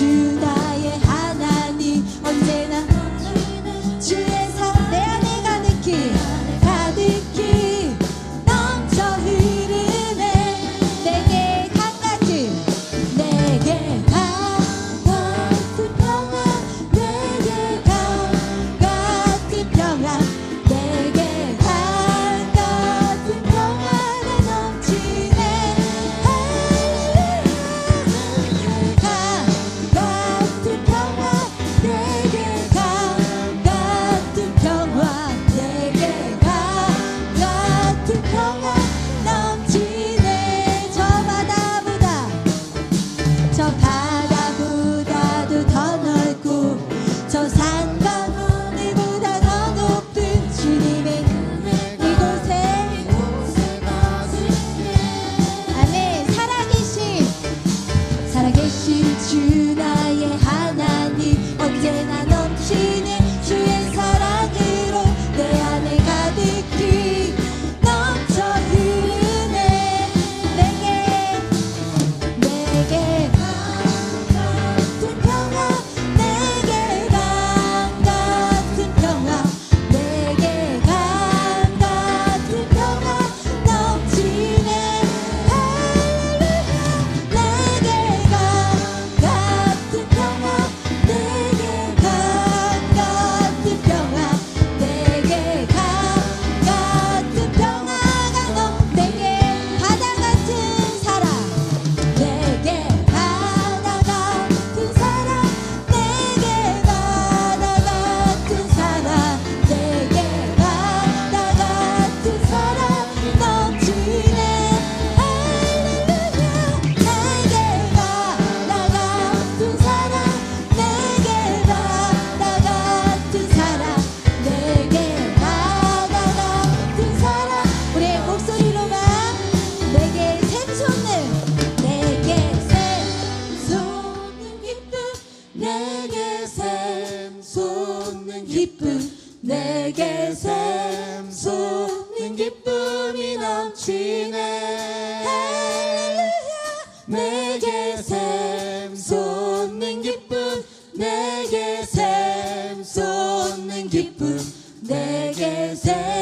you. 솟는 기쁨 내게 샘솟는 기쁨이 넘치네. 할렐루야 내게 샘솟는 기쁨 내게 샘솟는 기쁨 내게 샘